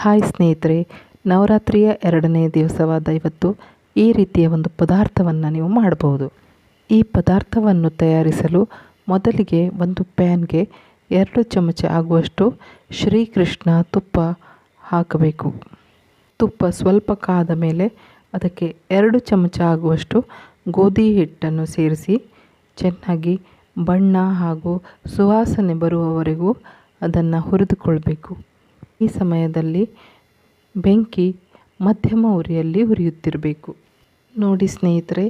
Hi ಸ್ನೇಹಿತರೆ, ನವರಾತ್ರಿಯ ಎರಡನೇ ದಿವಸವಾದ ಇವತ್ತು ಈ ರೀತಿಯ ಒಂದು ಪದಾರ್ಥವನ್ನು ನೀವು ಮಾಡಬಹುದು. ಈ ಪದಾರ್ಥವನ್ನು ತಯಾರಿಸಲು ಮೊದಲಿಗೆ ಒಂದು ಪ್ಯಾನ್ಗೆ ಎರಡು ಚಮಚ ಆಗುವಷ್ಟು ಶ್ರೀಕೃಷ್ಣ ತುಪ್ಪ ಹಾಕಬೇಕು. ತುಪ್ಪ ಸ್ವಲ್ಪ ಕಾದ ಮೇಲೆ ಅದಕ್ಕೆ ಎರಡು ಚಮಚ ಆಗುವಷ್ಟು ಗೋಧಿ ಹಿಟ್ಟನ್ನು ಸೇರಿಸಿ ಚೆನ್ನಾಗಿ ಬಣ್ಣ ಹಾಗೂ ಸುವಾಸನೆ ಬರುವವರೆಗೂ ಅದನ್ನು ಹುರಿದುಕೊಳ್ಬೇಕು. ಈ ಸಮಯದಲ್ಲಿ ಬೆಂಕಿ ಮಧ್ಯಮ ಉರಿಯಲ್ಲಿ ಉರಿಯುತ್ತಿರಬೇಕು. ನೋಡಿ ಸ್ನೇಹಿತರೆ,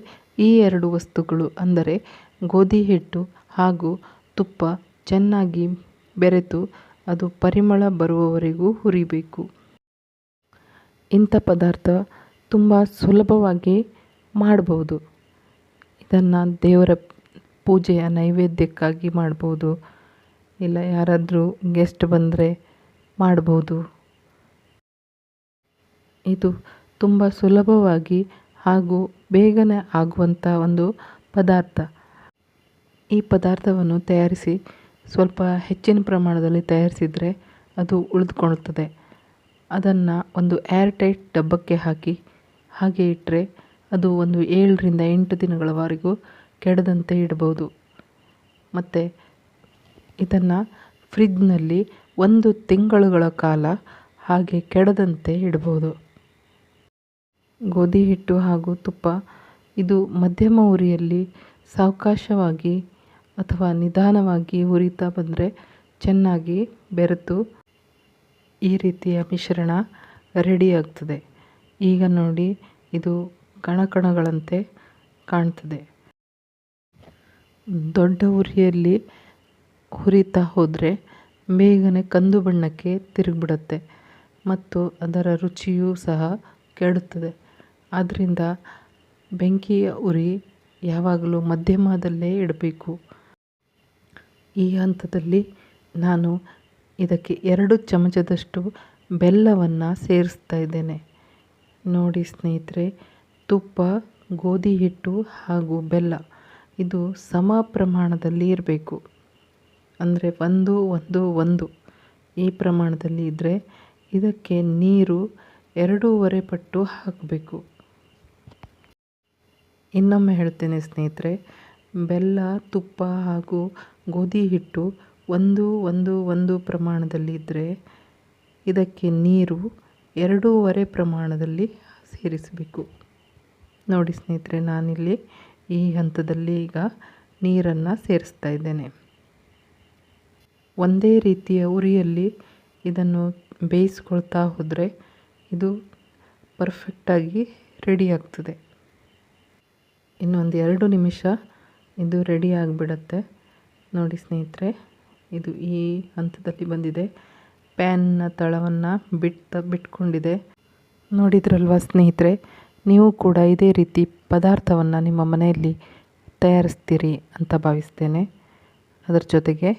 ಈ ಎರಡು ವಸ್ತುಗಳು ಅಂದರೆ ಗೋಧಿ ಹಿಟ್ಟು ಹಾಗೂ ತುಪ್ಪ ಚೆನ್ನಾಗಿ ಬೆರೆತು ಅದು ಪರಿಮಳ ಬರುವವರೆಗೂ ಹುರಿಬೇಕು ಇಂಥ ಪದಾರ್ಥ ತುಂಬ ಸುಲಭವಾಗಿ ಮಾಡಬಹುದು ಇದನ್ನು ದೇವರ ಪೂಜೆಯ ನೈವೇದ್ಯಕ್ಕಾಗಿ ಮಾಡ್ಬೋದು. ಇಲ್ಲ ಯಾರಾದರೂ ಗೆಸ್ಟ್ ಬಂದರೆ ಮಾಡ್ಬೋದು ಇದು ತುಂಬ ಸುಲಭವಾಗಿ ಹಾಗೂ ಬೇಗನೆ ಆಗುವಂಥ ಒಂದು ಪದಾರ್ಥ. ಈ ಪದಾರ್ಥವನ್ನು ತಯಾರಿಸಿ ಸ್ವಲ್ಪ ಹೆಚ್ಚಿನ ಪ್ರಮಾಣದಲ್ಲಿ ತಯಾರಿಸಿದರೆ ಅದು ಉಳಿದುಕೊಳ್ಳುತ್ತದೆ. ಅದನ್ನು ಒಂದು ಏರ್ ಟೈಟ್ ಡಬ್ಬಕ್ಕೆ ಹಾಕಿ, ಹಾಗೆ ಇಟ್ಟರೆ ಅದು ಒಂದು ಏಳರಿಂದ ಎಂಟು ದಿನಗಳವರೆಗೂ ಕೆಡದಂತೆ ಇಡಬಹುದು. ಮತ್ತು ಇದನ್ನು ಫ್ರಿಡ್ಜ್ನಲ್ಲಿ ಒಂದು ತಿಂಗಳುಗಳ ಕಾಲ ಹಾಗೆ ಕೆಡದಂತೆ ಇಡಬಹುದು. ಗೋಧಿ ಹಿಟ್ಟು ಹಾಗೂ ತುಪ್ಪ ಇದು ಮಧ್ಯಮ ಉರಿಯಲ್ಲಿ ಸಾವಕಾಶವಾಗಿ ಅಥವಾ ನಿಧಾನವಾಗಿ ಹುರಿತಾ ಬಂದರೆ ಚೆನ್ನಾಗಿ ಬೆರೆತು ಈ ರೀತಿಯ ಮಿಶ್ರಣ ರೆಡಿಯಾಗ್ತದೆ ಈಗ ನೋಡಿ ಇದು ಕಣಕಣಗಳಂತೆ ಕಾಣ್ತದೆ. ದೊಡ್ಡ ಉರಿಯಲ್ಲಿ ಹುರಿತಾ ಹೋದರೆ ಬೇಗನೆ ಕಂದು ಬಣ್ಣಕ್ಕೆ ತಿರುಗಿಬಿಡತ್ತೆ ಮತ್ತು ಅದರ ರುಚಿಯೂ ಸಹ ಕೆಡುತ್ತದೆ. ಆದ್ದರಿಂದ ಬೆಂಕಿಯ ಉರಿ ಯಾವಾಗಲೂ ಮಧ್ಯಮದಲ್ಲೇ ಇಡಬೇಕು. ಈ ಹಂತದಲ್ಲಿ ನಾನು ಇದಕ್ಕೆ ಎರಡು ಚಮಚದಷ್ಟು ಬೆಲ್ಲವನ್ನು ಸೇರಿಸ್ತಾ ಇದ್ದೇನೆ. ನೋಡಿ ಸ್ನೇಹಿತರೆ, ತುಪ್ಪ, ಗೋಧಿ ಹಿಟ್ಟು ಹಾಗೂ ಬೆಲ್ಲ, ಇದು ಸಮ ಪ್ರಮಾಣದಲ್ಲಿ ಇರಬೇಕು. ಅಂದರೆ ಒಂದು ಒಂದು ಒಂದು ಈ ಪ್ರಮಾಣದಲ್ಲಿ ಇದ್ದರೆ ಇದಕ್ಕೆ ನೀರು ಎರಡೂವರೆ ಪಟ್ಟು ಹಾಕಬೇಕು. ಇನ್ನೊಮ್ಮೆ ಹೇಳ್ತೇನೆ ಸ್ನೇಹಿತರೆ, ಬೆಲ್ಲ, ತುಪ್ಪ ಹಾಗೂ ಗೋಧಿ ಹಿಟ್ಟು ಒಂದು ಒಂದು ಒಂದು ಪ್ರಮಾಣದಲ್ಲಿ ಇದ್ದರೆ ಇದಕ್ಕೆ ನೀರು ಎರಡೂವರೆ ಪ್ರಮಾಣದಲ್ಲಿ ಸೇರಿಸಬೇಕು. ನೋಡಿ ಸ್ನೇಹಿತರೆ, ನಾನಿಲ್ಲಿ ಈ ಹಂತದಲ್ಲಿ ಈಗ ನೀರನ್ನು ಸೇರಿಸ್ತಾ ಇದ್ದೇನೆ. ಒಂದೇ ರೀತಿಯ ಉರಿಯಲ್ಲಿ ಇದನ್ನು ಬೇಯಿಸ್ಕೊಳ್ತಾ ಹೋದರೆ ಇದು ಪರ್ಫೆಕ್ಟಾಗಿ ರೆಡಿ ಆಗ್ತದೆ. ಇನ್ನೊಂದು ಎರಡು ನಿಮಿಷ ಇದು ರೆಡಿ ಆಗಿಬಿಡತ್ತೆ. ನೋಡಿ ಸ್ನೇಹಿತರೆ, ಇದು ಈ ಹಂತದಲ್ಲಿ ಬಂದಿದೆ. ಪ್ಯಾನ್ನ ತಳವನ್ನು ಬಿಟ್ಟ, ಬಿಟ್ಕೊಂಡಿದೆ. ನೋಡಿದ್ರಲ್ವ ಸ್ನೇಹಿತರೆ, ನೀವು ಕೂಡ ಇದೇ ರೀತಿ ಪದಾರ್ಥವನ್ನು ನಿಮ್ಮ ಮನೆಯಲ್ಲಿ ತಯಾರಿಸ್ತೀರಿ ಅಂತ ಭಾವಿಸ್ತೇನೆ. ಅದರ ಜೊತೆಗೆ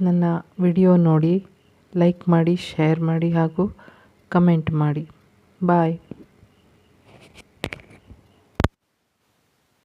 ನನ್ನ ವಿಡಿಯೋ ನೋಡಿ ಲೈಕ್ ಮಾಡಿ ಶೇರ್ ಮಾಡಿ ಹಾಗೂ ಕಮೆಂಟ್ ಮಾಡಿ. ಬಾಯ್.